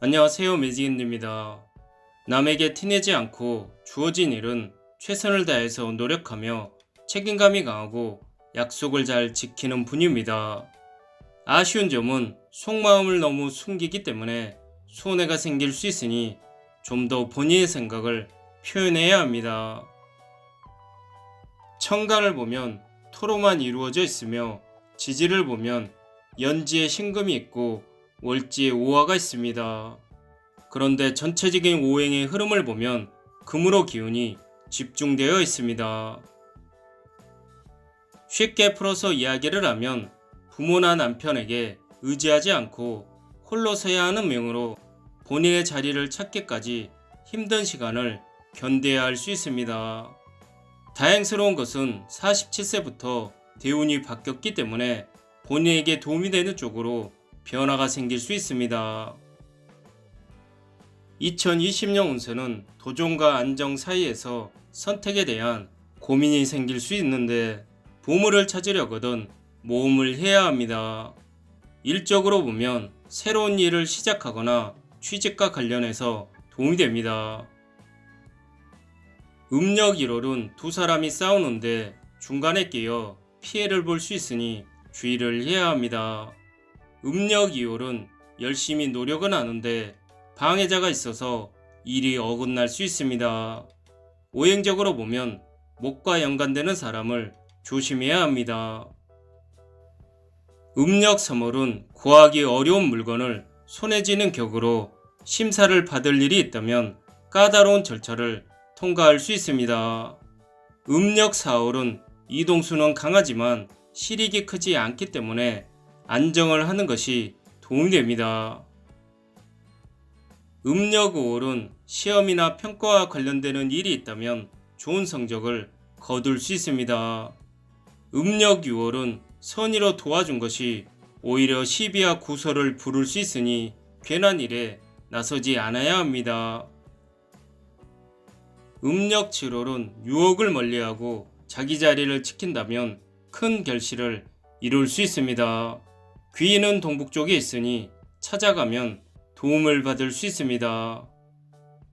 안녕하세요 매직인입니다. 남에게 티내지 않고 주어진 일은 최선을 다해서 노력하며 책임감이 강하고 약속을 잘 지키는 분입니다. 아쉬운 점은 속마음을 너무 숨기기 때문에 손해가 생길 수 있으니 좀 더 본인의 생각을 표현해야 합니다. 청간을 보면 토로만 이루어져 있으며 지지를 보면 연지에 신금이 있고 월지에 오화가 있습니다. 그런데 전체적인 오행의 흐름을 보면 금으로 기운이 집중되어 있습니다. 쉽게 풀어서 이야기를 하면 부모나 남편에게 의지하지 않고 홀로 서야 하는 명으로 본인의 자리를 찾기까지 힘든 시간을 견뎌야 할 수 있습니다. 다행스러운 것은 47세부터 대운이 바뀌었기 때문에 본인에게 도움이 되는 쪽으로 변화가 생길 수 있습니다. 2020년 운세는 도전과 안정 사이에서 선택에 대한 고민이 생길 수 있는데 보물을 찾으려거든 모험을 해야 합니다. 일적으로 보면 새로운 일을 시작하거나 취직과 관련해서 도움이 됩니다. 음력 1월은 두 사람이 싸우는데 중간에 끼어 피해를 볼 수 있으니 주의를 해야 합니다. 음력 2월은 열심히 노력은 하는데 방해자가 있어서 일이 어긋날 수 있습니다. 오행적으로 보면 목과 연관되는 사람을 조심해야 합니다. 음력 3월은 구하기 어려운 물건을 손에 쥐는 격으로 심사를 받을 일이 있다면 까다로운 절차를 통과할 수 있습니다. 음력 4월은 이동수는 강하지만 실익이 크지 않기 때문에 안정을 하는 것이 도움이 됩니다. 음력 5월은 시험이나 평가와 관련되는 일이 있다면 좋은 성적을 거둘 수 있습니다. 음력 6월은 선의로 도와준 것이 오히려 시비와 구설을 부를 수 있으니 괜한 일에 나서지 않아야 합니다. 음력 7월은 유혹을 멀리하고 자기 자리를 지킨다면 큰 결실을 이룰 수 있습니다. 귀인은 동북쪽에 있으니 찾아가면 도움을 받을 수 있습니다.